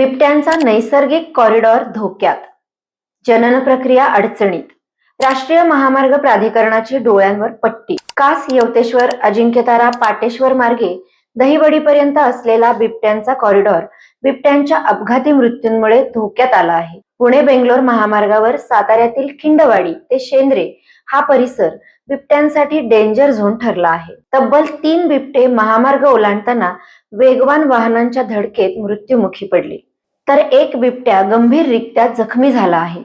बिबट्यांचा नैसर्गिक कॉरिडॉर धोक्यात. जनन प्रक्रिया अडचणीत. राष्ट्रीय महामार्ग प्राधिकरणाची डोळ्यांवर पट्टी. कास यवतेश्वर अजिंक्यतारा पाटेश्वर मार्गे दहिवडीपर्यंत असलेला बिबट्यांचा कॉरिडॉर बिबट्यांच्या अपघाती मृत्यूंमुळे धोक्यात आला आहे. पुणे बेंगलोर महामार्गावर साताऱ्यातील खिंडवाडी ते शेंद्रे हा परिसर बिबट्यांसाठी डेंजर झोन ठरला आहे. तब्बल तीन बिबटे महामार्ग ओलांडताना वेगवान वाहनांच्या धडकेत मृत्युमुखी पडले. तर एक बिबट्या गंभीररित्या जखमी झाला आहे.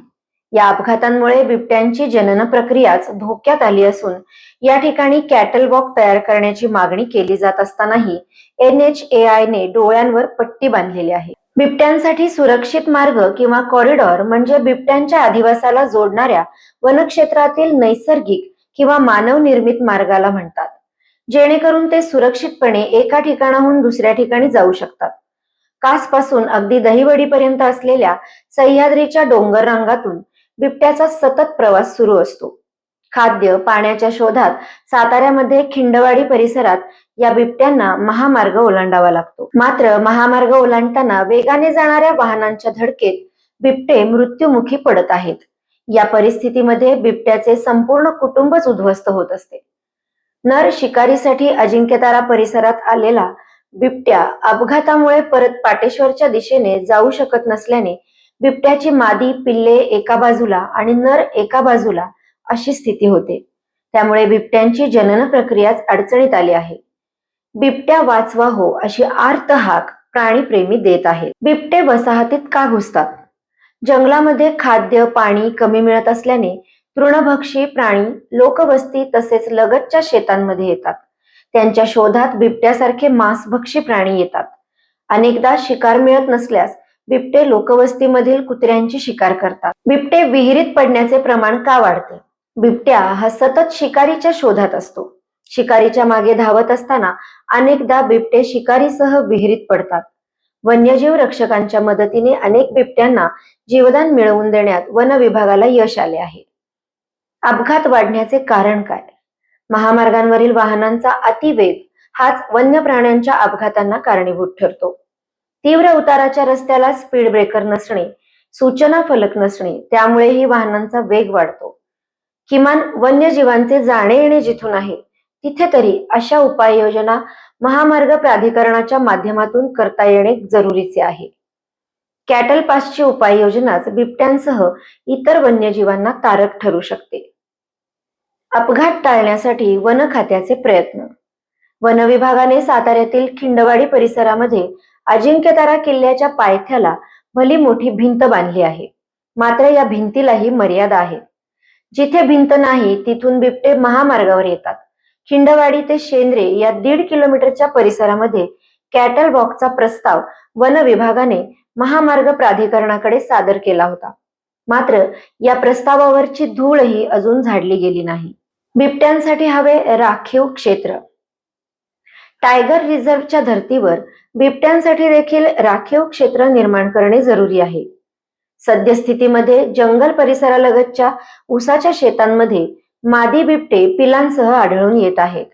या अपघातांमुळे बिबट्यांची जनन प्रक्रियाच धोक्यात आली असून या ठिकाणी कॅटल वॉक तयार करण्याची मागणी केली जात असतानाही एन एच ए आयने डोळ्यांवर पट्टी बांधलेली आहे. बिबट्यांसाठी सुरक्षित मार्ग किंवा कॉरिडॉर म्हणजे बिबट्यांच्या अधिवासाला जोडणाऱ्या वनक्षेत्रातील नैसर्गिक किंवा मानव निर्मित मार्गाला म्हणतात जेणेकरून ते सुरक्षितपणे एका ठिकाणाहून दुसऱ्या ठिकाणी जाऊ शकतात. कासपासून अगदी दहीवडीपर्यंत असलेल्या सह्याद्रीच्या डोंगर रांगातून बिबट्याचा सतत प्रवास सुरू असतो. खाद्य पाण्याच्या शोधात साताऱ्यामध्ये खिंडवाडी परिसरात या बिबट्यांना महामार्ग ओलांडावा लागतो. मात्र महामार्ग ओलांडताना वेगाने जाणाऱ्या वाहनांच्या धडकेत बिबटे मृत्युमुखी पडत आहेत. या परिस्थितीमध्ये बिबट्याचे संपूर्ण कुटुंबच उद्ध्वस्त होत असते. नर शिकारीसाठी अजिंक्यतारा परिसरात आलेला बिबट्या अपघातामुळे परत पाटेश्वरच्या दिशेने जाऊ शकत नसल्याने बिबट्याची मादी पिल्ले एका बाजूला आणि नर एका बाजूला अशी स्थिती होते. त्यामुळे बिबट्यांची जनन प्रक्रियाच अडचणीत आली आहे. बिबट्या वाचवा हो अशी आर्त हाक प्राणीप्रेमी देत आहेत. बिबटे वसाहतीत का घुसतात? जंगलामध्ये खाद्य पाणी कमी मिळत असल्याने तृणभक्षी प्राणी लोकवस्ती तसेच लगतच्या शेतांमध्ये येतात. त्यांच्या शोधात बिबट्यासारखे मांसभक्षी प्राणी येतात. अनेकदा शिकार मिळत नसल्यास बिबटे लोकवस्तीमधील कुत्र्यांची शिकार करतात. बिबटे विहिरीत पडण्याचे प्रमाण का वाढते? बिबट्या हा सतत शिकारीच्या शोधात असतो. शिकारीच्या मागे धावत असताना अनेकदा बिबटे शिकारीसह विहिरीत पडतात. वन्यजीव रक्षकांच्या मदतीने अनेक बिबट्यांना जीवदान मिळवून देण्यात वन विभागाला यश आले आहे. अपघात वाढण्याचे कारण काय? महामार्गांवरील वाहनांचा अतिवेग हाच वन्य प्राण्यांच्या अपघातांना कारणीभूत ठरतो. तीव्र उताराच्या रस्त्याला स्पीड ब्रेकर नसणे सूचना फलक नसणे त्यामुळेही वाहनांचा वेग वाढतो. किमान वन्यजीवांचे जाणे येणे जिथून आहे तिथे तरी अशा उपाययोजना महामार्ग प्राधिकरणाच्या माध्यमातून करता येणे जरुरीचे आहे. कॅटल पासची उपाययोजनाच बिबट्यांसह इतर वन्यजीवांना तारक ठरू शकते. अपघात टाळण्यासाठी वन खात्याचे प्रयत्न. वन विभागाने साताऱ्यातील खिंडवाडी परिसरामध्ये अजिंक्यतारा किल्ल्याच्या पायथ्याला भली मोठी भिंत बांधली आहे. मात्र या भिंतीलाही मर्यादा आहे. जिथे भिंत नाही तिथून बिबटे महामार्गावर येतात. खिंडवाडी ते शेंद्रे या दीड किलोमीटरच्या परिसरामध्ये कॅटल वॉकचा प्रस्ताव वन विभागाने महामार्ग प्राधिकरणाकडे सादर केला होता. मात्र या प्रस्तावावरची धूळही अजून झाडली गेली नाही. बिबट्यांसाठी हवे राखीव क्षेत्र. टायगर रिझर्वच्या धर्तीवर बिबट्यांसाठी देखील राखीव क्षेत्र निर्माण करणे जरुरी आहे. सद्यस्थितीमध्ये जंगल परिसरालगतच्या उसाच्या शेतांमध्ये मादी बिबटे पिलांसह आढळून येत आहेत.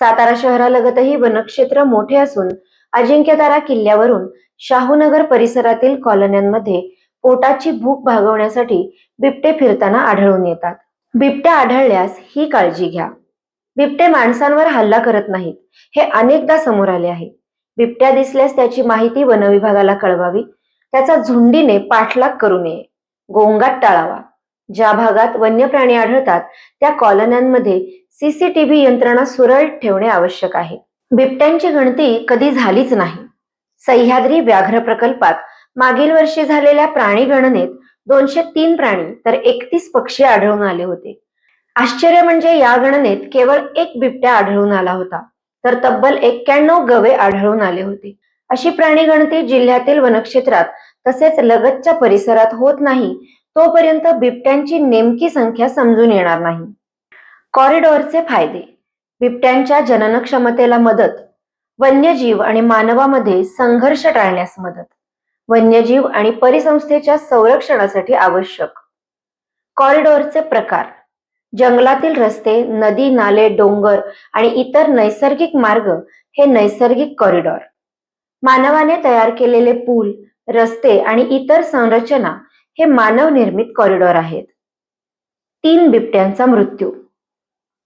सातारा शहरालगतही वनक्षेत्र मोठे असून अजिंक्यतारा किल्ल्यावरून शाहूनगर परिसरातील कॉलन्यांमध्ये पोटाची भूक भागवण्यासाठी बिबटे फिरताना आढळून येतात. बिबट्या आढळल्यास ही काळजी घ्या. बिबटे माणसांवर हल्ला करत नाहीत. हे अनेकदा समोर आले आहे. बिबट्या दिसल्यास त्याची माहिती वनविभागाला कळवावी. त्याचा झुंडीने पाठलाग करू नये. गोंगाट टाळावा. ज्या भागात वन्य प्राणी आढळतात त्या कॉलन्यांमध्ये सीसीटीव्ही यंत्रणा सुरळीत ठेवणे आवश्यक आहे. बिबट्यांची गणती कधी झालीच नाही. सह्याद्री व्याघ्र प्रकल्पात मागील वर्षी झालेल्या प्राणी गणनेत दोनशे तीन प्राणी तर एकतीस पक्षी आढळून आले होते. आश्चर्य म्हणजे या गणनेत केवळ एक बिबट्या आढळून आला होता तर तब्बल एक्क्याण्णव गवे आढळून आले होते. अशी प्राणी गणती जिल्ह्यातील वनक्षेत्रात तसेच लगतच्या परिसरात होत नाही तोपर्यंत बिबट्यांची नेमकी संख्या समजून येणार नाही. कॉरिडॉरचे फायदे. बिबट्यांच्या जननक्षमतेला मदत वन्यजीव आणि मानवामध्ये संघर्ष टाळण्यास मदत. वन्यजीव आणि परिसंस्थेच्या संरक्षणासाठी आवश्यक. कॉरिडॉरचे प्रकार. जंगलातील रस्ते नदी नाले डोंगर आणि इतर नैसर्गिक मार्ग हे नैसर्गिक कॉरिडॉर. मानवाने तयार केलेले पूल रस्ते आणि इतर संरचना हे मानव निर्मित कॉरिडॉर आहेत. तीन बिबट्यांचा मृत्यू.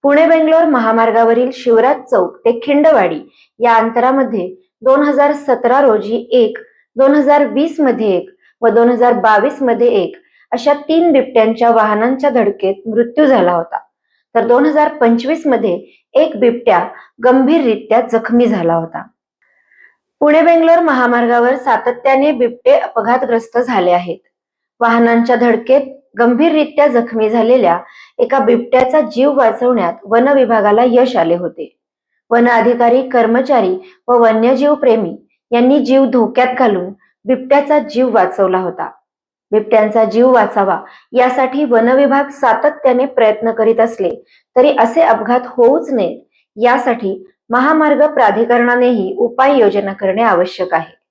पुणे बेंगलोर महामार्गावरील शिवराज चौक ते खिंडवाडी या अंतरामध्ये दोन हजार सतरा रोजी एक दोन हजार वीसमध्ये एक व दोन हजार बावीसमध्ये एक अशा तीन बिबट्यांच्या वाहनांच्या धडकेत मृत्यू झाला होता. तर दोन हजार पंचवीसमध्ये एक बिबट्या गंभीररित्या जखमी झाला होता. पुणे बेंगलोर महामार्गावर सातत्याने बिबटे अपघातग्रस्त झाले आहेत. वाहनांच्या धडकेत गंभीररित्या जखमी झालेल्या एका बिबट्याचा जीव वाचवण्यात वन विभागाला यश आले होते. वन अधिकारी कर्मचारी व वन्यजीव प्रेमी यांनी जीव धोक्यात घालून बिबट्याचा जीव वाचवला होता. बिबट्यांचा जीव वाचावा यासाठी वनविभाग सातत्याने प्रयत्न करीत असले तरी असे अपघात होऊच नयेत. यासाठी महामार्ग प्राधिकरणानेही उपाययोजना करणे आवश्यक आहे.